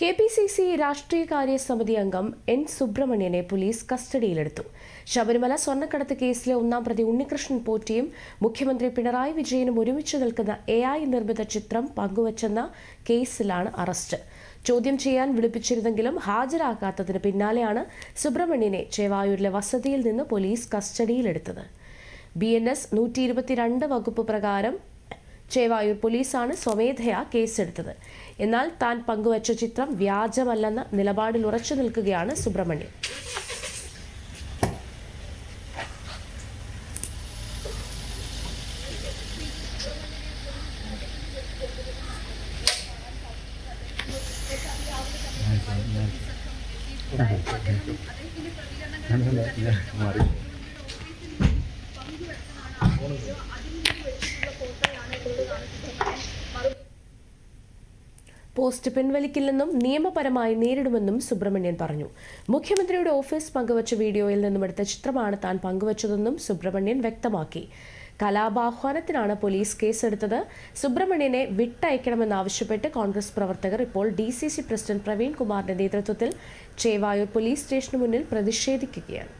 K P C C രാഷ്ട്രീയകാര്യ സമിതി അംഗം എൻ സുബ്രഹ്മണ്യനെ പോലീസ് കസ്റ്റഡിയിലെടുത്തു. ശബരിമല സ്വർണക്കടത്ത് കേസിലെ ഒന്നാം പ്രതി ഉണ്ണികൃഷ്ണൻ പോറ്റിയും മുഖ്യമന്ത്രി പിണറായി വിജയനും ഒരുമിച്ച് നിൽക്കുന്ന എ ഐ നിർമ്മിത ചിത്രം പങ്കുവച്ചെന്ന കേസിലാണ് അറസ്റ്റ്. ചോദ്യം ചെയ്യാൻ വിളിപ്പിച്ചിരുന്നെങ്കിലും ഹാജരാക്കാത്തതിന് പിന്നാലെയാണ് സുബ്രഹ്മണ്യനെ ചേവായൂരിലെ വസതിയിൽ നിന്ന് പോലീസ് കസ്റ്റഡിയിലെടുത്തത്. ബി എൻ എസ് നൂറ്റി ഇരുപത്തിരണ്ട് വകുപ്പ് പ്രകാരം ചേവായൂർ പോലീസാണ് സ്വമേധയാ കേസെടുത്തത് എന്നാൽ താൻ പങ്കുവച്ച ചിത്രം വ്യാജമല്ലെന്ന നിലപാടിൽ ഉറച്ചു നിൽക്കുകയാണ് സുബ്രഹ്മണ്യം പോസ്റ്റ് പിൻവലിക്കില്ലെന്നും നിയമപരമായി നേരിടുമെന്നും സുബ്രഹ്മണ്യൻ പറഞ്ഞു. മുഖ്യമന്ത്രിയുടെ ഓഫീസ് പങ്കുവച്ച വീഡിയോയിൽ നിന്നും എടുത്ത ചിത്രമാണ് താൻ പങ്കുവച്ചതെന്നും സുബ്രഹ്മണ്യൻ വ്യക്തമാക്കി. കലാപാഹ്വാനത്തിനാണ് പോലീസ് കേസെടുത്തത്. സുബ്രഹ്മണ്യനെ വിട്ടയക്കണമെന്നാവശ്യപ്പെട്ട് കോൺഗ്രസ് പ്രവർത്തകർ ഇപ്പോൾ D C C president Praveen കുമാറിന്റെ നേതൃത്വത്തിൽ ചേവായൂർ പോലീസ് സ്റ്റേഷന് മുന്നിൽ പ്രതിഷേധിക്കുകയാണ്.